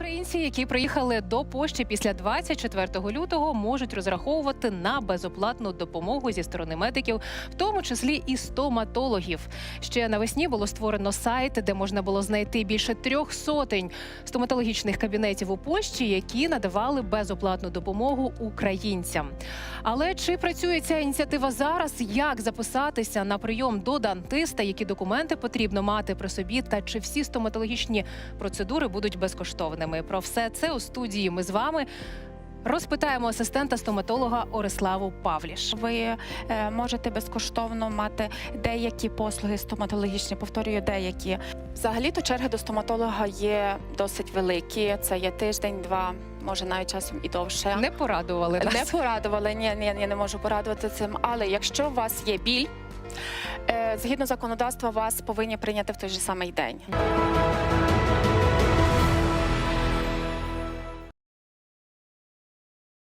Українці, які приїхали до Польщі після 24 лютого, можуть розраховувати на безоплатну допомогу зі сторони медиків, в тому числі і стоматологів. Ще навесні було створено сайт, де можна було знайти більше трьох сотень стоматологічних кабінетів у Польщі, які надавали безоплатну допомогу українцям. Але чи працює ця ініціатива зараз? Як записатися на прийом до дантиста? Які документи потрібно мати при собі? Та чи всі стоматологічні процедури будуть безкоштовними? Про все це у студії. Ми з вами розпитаємо асистента стоматолога Ориславу Павліш. Ви е, можете безкоштовно мати деякі послуги стоматологічні, повторюю, деякі. Взагалі-то черги до стоматолога є досить великі. Це є тиждень, два, може навіть часом і довше. Не порадували нас. Не порадували, ні, ні, я не можу порадувати цим. Але якщо у вас є біль, е, згідно законодавства, вас повинні прийняти в той же самий день.